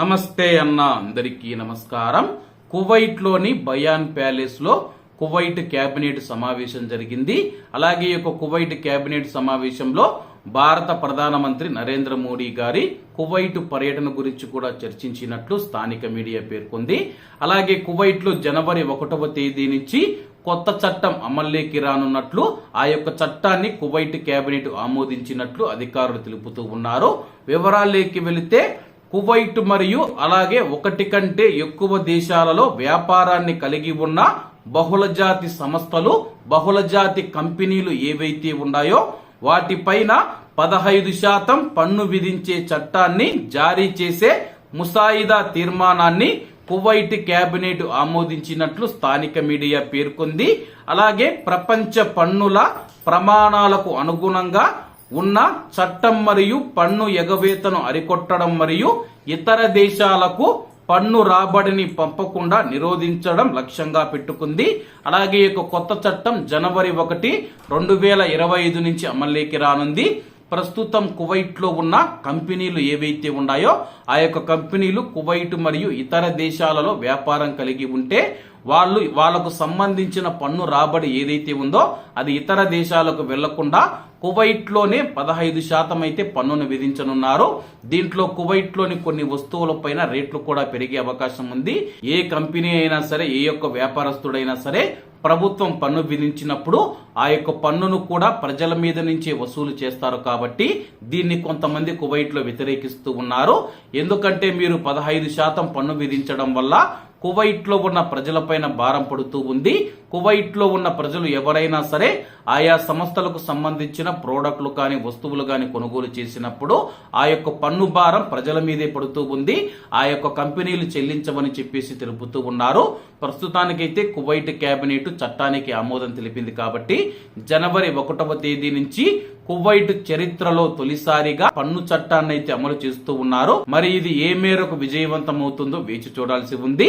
నమస్తే అన్న అందరికీ నమస్కారం. కువైట్లోని బయాన్ ప్యాలెస్లో కువైట్ కేబినెట్ సమావేశం జరిగింది. అలాగే ఈ యొక్క కువైట్ కేబినెట్ సమావేశంలో భారత ప్రధానమంత్రి నరేంద్ర మోడీ గారి కువైట్ పర్యటన గురించి కూడా చర్చించినట్లు స్థానిక మీడియా పేర్కొంది. అలాగే కువైట్లో జనవరి ఒకటవ తేదీ నుంచి కొత్త చట్టం అమల్లోకి రానున్నట్లు ఆ యొక్క చట్టాన్ని కువైట్ కేబినెట్ ఆమోదించినట్లు అధికారులు తెలుపుతూ ఉన్నారు. వివరాల్లోకి వెళితే కువైట్ మరియు అలాగే ఒకటి కంటే ఎక్కువ దేశాలలో వ్యాపారాన్ని కలిగి ఉన్న బహుళజాతి సంస్థలు బహుళజాతి కంపెనీలు ఏవైతే ఉన్నాయో వాటిపైన పదహైదు శాతం పన్ను విధించే చట్టాన్ని జారీ చేసే ముసాయిదా తీర్మానాన్ని కువైట్ కేబినెట్ ఆమోదించినట్లు స్థానిక మీడియా పేర్కొంది. అలాగే ప్రపంచ పన్నుల ప్రమాణాలకు అనుగుణంగా ఉన్న చట్టం మరియు పన్ను ఎగవేతను అరికొట్టడం మరియు ఇతర దేశాలకు పన్ను రాబడిని పంపకుండా నిరోధించడం లక్ష్యంగా పెట్టుకుంది. అలాగే ఈ కొత్త చట్టం జనవరి ఒకటి రెండు వేల ఇరవై ఐదు నుంచి అమల్లోకి రానుంది. ప్రస్తుతం కువైట్లో ఉన్న కంపెనీలు ఏవైతే ఉన్నాయో ఆ యొక్క కంపెనీలు కువైట్ మరియు ఇతర దేశాలలో వ్యాపారం కలిగి ఉంటే వాళ్ళు వాళ్ళకు సంబంధించిన పన్ను రాబడి ఏదైతే ఉందో అది ఇతర దేశాలకు వెళ్ళకుండా కువైట్లోనే పదహైదు శాతం అయితే పన్నును విధించనున్నారు. దీంట్లో కువైట్లోని కొన్ని వస్తువులపైన రేట్లు కూడా పెరిగే అవకాశం ఉంది. ఏ కంపెనీ అయినా సరే ఏ యొక్క వ్యాపారస్తుడైనా సరే ప్రభుత్వం పన్ను విధించినప్పుడు ఆ యొక్క పన్నును కూడా ప్రజల మీద నుంచే వసూలు చేస్తారు కాబట్టి దీన్ని కొంతమంది కువైట్లో వ్యతిరేకిస్తూ ఉన్నారు. ఎందుకంటే మీరు పదహైదు శాతం పన్ను విధించడం వల్ల కువైట్లో ఉన్న ప్రజలపైన భారం పడుతూ ఉంది. కువైట్లో ఉన్న ప్రజలు ఎవరైనా సరే ఆయా సంస్థలకు సంబంధించిన ప్రోడక్ట్లు కానీ వస్తువులు కానీ కొనుగోలు చేసినప్పుడు ఆ యొక్క పన్ను భారం ప్రజల మీదే పడుతూ ఉంది. ఆ యొక్క కంపెనీలు చెల్లించమని చెప్పేసి తెలుపుతూ ఉన్నారు. ప్రస్తుతానికైతే కువైట్ కేబినెట్ చట్టానికి ఆమోదం తెలిపింది కాబట్టి జనవరి ఒకటవ తేదీ నుంచి కువైట్ చరిత్రలో తొలిసారిగా పన్ను చట్టాన్ని అయితే అమలు చేస్తూ ఉన్నారు. మరి ఇది ఏ మేరకు విజయవంతం అవుతుందో వేచి చూడాల్సి ఉంది.